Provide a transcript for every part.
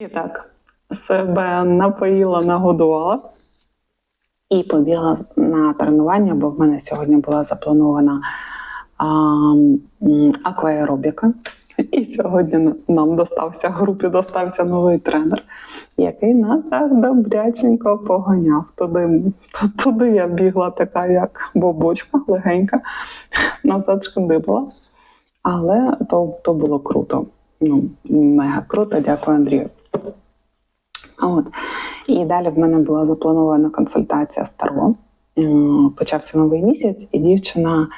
І так, себе напоїла, нагодувала і побігла на тренування, бо в мене сьогодні була запланована а, акваеробіка. І сьогодні нам достався групі, достався новий тренер, який нас так добряченько поганяв. Туди, туди я бігла така, як бобочка, легенька, назад шкандибала. Але то, то було круто. Ну, мега круто, дякую Андрію. От. І далі в мене була запланована консультація з Таро. Ем, Почався новий місяць, і дівчина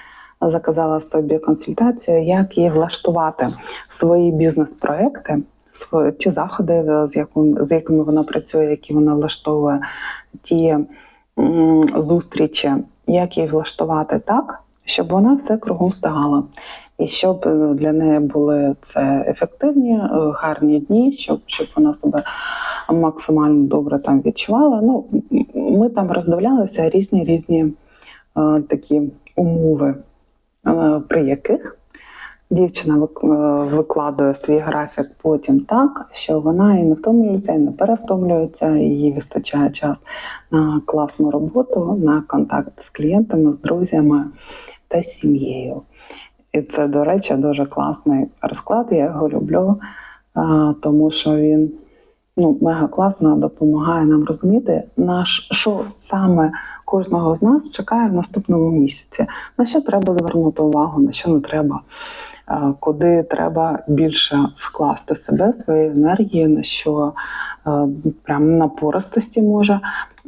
заказала собі консультацію, як їй влаштувати свої бізнес-проекти, ті заходи, з, яким, з якими вона працює, які вона влаштовує, ті зустрічі, як їй влаштувати так, щоб вона все кругом встигала. І щоб е, для неї були це ефективні, е, гарні дні, щоб, щоб вона себе максимально добре там відчувала. Ну, ми там роздивлялися різні різні е, такі умови, е, при яких дівчина е, викладує свій графік потім так, що вона і не втомлюється, і не перевтомлюється, і їй вистачає час на класну роботу, на контакт з клієнтами, з друзями та сім'єю. І це, до речі, дуже класний розклад. Я його люблю, тому що він ну, мега класно допомагає нам розуміти, наш, що саме кожного з нас чекає в наступному місяці, на що треба звернути увагу, на що не треба, куди треба більше вкласти себе, свої енергії, на що а, прям напористості може,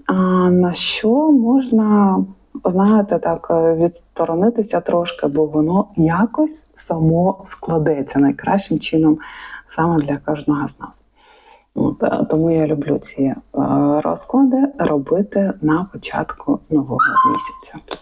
а на що можна знаєте, так е, відсторонитися трошки, бо воно якось само складеться найкращим чином саме для кожного з нас. Е, тому я люблю ці розклади робити на початку нового місяця.